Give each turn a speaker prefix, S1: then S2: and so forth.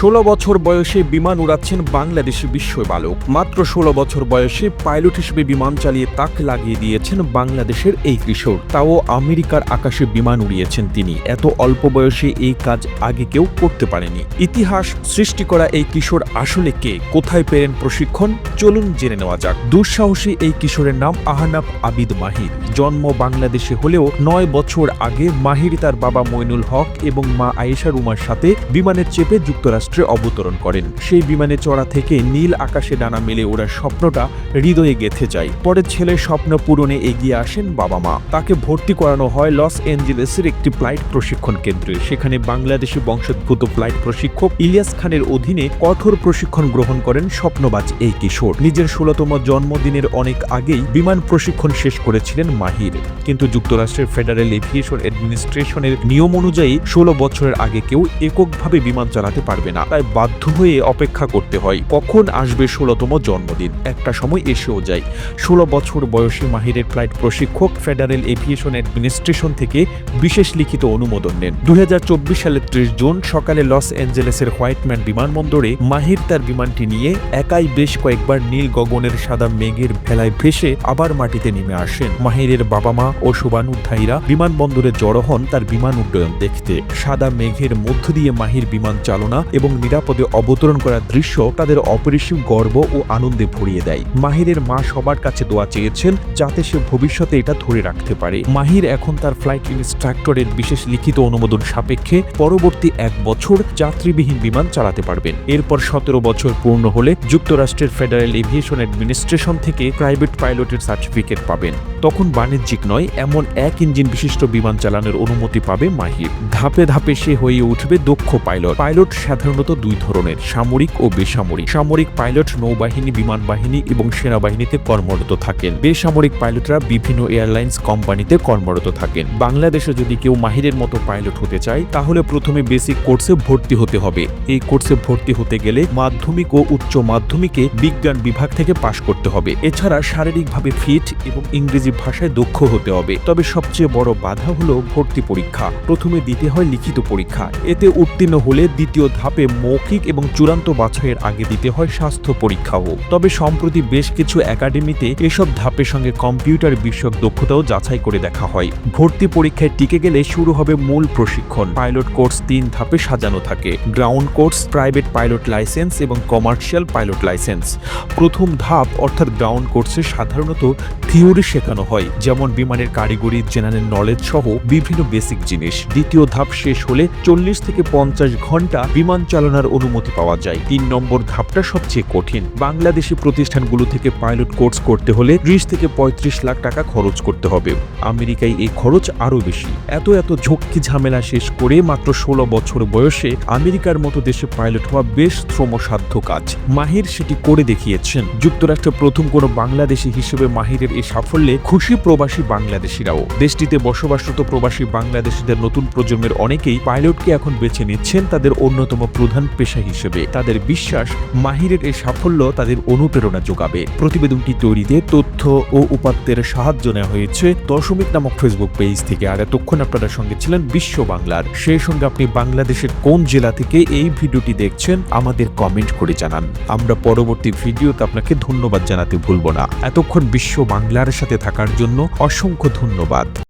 S1: ষোলো বছর বয়সে বিমান উড়াচ্ছেন বাংলাদেশি বিশ্ব বালক। মাত্র ষোলো বছর বয়সে পাইলট হিসেবে বিমান চালিয়ে তাক লাগিয়ে দিয়েছেন বাংলাদেশের এই কিশোর। তাও আমেরিকার আকাশে বিমান উড়িয়েছেন তিনি। এত অল্প বয়সে এই কাজ আগে কেউ করতে পারেনি। ইতিহাস সৃষ্টি করা এই কিশোর আসলে কে? কোথায় পেলেন প্রশিক্ষণ? চলুন জেনে নেওয়া যাক। দুঃসাহসী এই কিশোরের নাম আহনাফ আবিদ মাহির। জন্ম বাংলাদেশে হলেও নয় বছর আগে মাহির তার বাবা মইনুল হক এবং মা আয়েশা রুমার সাথে বিমানের চেপে যুক্তরাষ্ট্রে অবতরণ করেন। সেই বিমানে চড়া থেকে নীল আকাশে ডানা মেলে ওড়ার স্বপ্নটা হৃদয়ে গেথে যায়। পরে ছেলের স্বপ্ন পূরণে এগিয়ে আসেন বাবা মা। তাকে ভর্তি করানো হয় লস এঞ্জেলেসের একটি ফ্লাইট প্রশিক্ষণ কেন্দ্রে। সেখানে বাংলাদেশি বংশোদ্ভূত ফ্লাইট প্রশিক্ষক ইলিয়াস খানের অধীনে কঠোর প্রশিক্ষণ গ্রহণ করেন স্বপ্নবাজ এই কিশোর। নিজের ষোলতম জন্মদিনের অনেক আগেই বিমান প্রশিক্ষণ শেষ করেছিলেন মাহির। কিন্তু যুক্তরাষ্ট্রের ফেডারেল এভিয়েশন অ্যাডমিনিস্ট্রেশনের নিয়ম অনুযায়ী ষোলো বছরের আগে কেউ এককভাবে বিমান চালাতে পারবে না। তাই বাধ্য হয়ে অপেক্ষা করতে হয়, কখন আসবে ষোলোতম জন্মদিন? একটা সময় এসেও যায়। ষোলো বছর বয়সী মাহিরের ফ্লাইট প্রশিক্ষক, ফেডারেল এভিয়েশন অ্যাডমিনিস্ট্রেশন থেকে বিশেষ লিখিত অনুমোদন নেন। দুই সালের ত্রিশ জুন সকালে লস অ্যাঞ্জেলেসের হোয়াইটম্যান বিমানবন্দরে মাহির তার বিমানটি নিয়ে একাই বেশ কয়েকবার নীল গগনের সাদা মেঘের ভেলায় ভেসে আবার মাটিতে নেমে আসেন। মাহিরের বাবা মা ও শুভানুধ্যায়ীরা বিমানবন্দরে জড়ো হন তার বিমান উড্ডয়ন দেখতে। সাদা মেঘের মধ্য দিয়ে মাহির বিমান চালনা এবং নিরাপদে অবতরণ করার দৃশ্য তাদের অপরিসীম গর্ব ও আনন্দে ভরিয়ে দেয়। মাহিরের মা সবার কাছে দোয়া চেয়েছেন যাতে সে ভবিষ্যতে এটা ধরে রাখতে পারে। মাহির এখন তার ফ্লাইট ইনস্ট্রাক্টরের বিশেষ লিখিত অনুমোদন সাপেক্ষে পরবর্তী এক বছর যাত্রীবিহীন বিমান চালাতে পারবেন। এরপর সতেরো বছর পূর্ণ হলে যুক্তরাষ্ট্রের ফেডারেল এভিয়েশন অ্যাডমিনিস্ট্রেশন থেকে প্রাইভেট পাইলটের সার্টিফিকেট পাবেন। তখন বাণিজ্যিক নয়, এমন এক ইঞ্জিন বিশিষ্ট বিমান চালানোর অনুমতি পাবে মাহির। ধাপে ধাপে সে হয়ে উঠবে দক্ষ পাইলট। পাইলট সাধারণত দুই ধরনের, সামরিক ও বেসামরিক। সামরিক পাইলট নৌবাহিনী বিমান বাহিনী এবং সেনাবাহিনীতে কর্মরত থাকেন। বেসামরিক পাইলটরা বিভিন্ন এয়ারলাইন্স কোম্পানিতে কর্মরত থাকেন। বাংলাদেশে যদি কেউ মাহিরের মতো পাইলট হতে চায়, তাহলে প্রথমে বেসিক কোর্সে ভর্তি হতে হবে। এই কোর্সে ভর্তি হতে গেলে মাধ্যমিক ও উচ্চ মাধ্যমিকে বিজ্ঞান বিভাগ থেকে পাশ করতে হবে। এছাড়া শারীরিকভাবে ফিট এবং ইংরেজি ভাষায় দক্ষ হতে হবে। তবে সবচেয়ে বড় বাধা হলো ভর্তি পরীক্ষা। প্রথমে দিতে হয় লিখিত পরীক্ষা। এতে উত্তীর্ণ হলে দ্বিতীয় ধাপে মৌখিক এবং চূড়ান্ত বাছাইয়ের আগে দিতে হয় স্বাস্থ্য পরীক্ষাও। তবে সম্প্রতি বেশ কিছু একাডেমিতে এসব ধাপের সঙ্গে কম্পিউটার বিষয়ক দক্ষতাও যাচাই করে দেখা হয়। ভর্তি পরীক্ষায় টিকে গেলে শুরু হবে মূল প্রশিক্ষণ। পাইলট কোর্স তিন ধাপে সাজানো থাকে। Ground course, private pilot licence এবং কমার্শিয়াল পাইলট লাইসেন্স। প্রথম ধাপ অর্থাৎ গ্রাউন্ড কোর্সে সাধারণত থিওরি শেখানো হয়, যেমন বিমানের কারিগরি জেনারেল নলেজ সহ বিভিন্ন বেসিক জিনিস। দ্বিতীয় ধাপ শেষ হলে চল্লিশ থেকে পঞ্চাশ ঘণ্টা বিমান চালানোর অনুমতি পাওয়া যায়। তিন নম্বর ধাপটা সবচেয়ে কঠিন। বাংলাদেশি প্রতিষ্ঠানগুলো থেকে পাইলট কোর্স করতে হলে ত্রিশ থেকে পঁয়ত্রিশ লাখ টাকা খরচ করতে হবে। আমেরিকায় এই খরচ আরও বেশি। এত এত ঝক্কি ঝামেলা শেষ করে মাত্র ষোলো বছর বয়সে আমেরিকার মতো দেশে পাইলট হওয়া বেশ শ্রমসাধ্য কাজ। মাহির সেটি করে দেখিয়েছেন। যুক্তরাষ্ট্রের প্রথম কোনো বাংলাদেশি হিসেবে মাহিরের এই সাফল্যে খুশি প্রবাসী বাংলাদেশিরাও। দেশটিতে বসবাসরত প্রবাসী বাংলাদেশিদের নতুন প্রজন্মের অনেকেই পাইলটকে এখন বেছে নিচ্ছেন তাদের অন্যতম প্রধান পেশা হিসেবে। তাদের বিশ্বাস মাহিরের এই সাফল্য তাদের অনুপ্রেরণা যোগাবে। প্রতিবেদনটি তৈরিতে তথ্য ও উপাত্তের সাহায্য নেওয়া হয়েছে দশমিক নামক ফেসবুক পেজ থেকে। আর এতক্ষণ আপনারা সঙ্গে ছিলেন বিশ্ব বাংলার। সেই সঙ্গে আপনি বাংলাদেশের কোন জেলা থেকে এই ভিডিওটি দেখছেন, আমাদের কমেন্ট করে জানান। আমরা পরবর্তী ভিডিওতে আপনাকে ধন্যবাদ জানাতে ভুলব না। এতক্ষণ বিশ্ব বাংলার সাথে থাকার জন্য অসংখ্য ধন্যবাদ।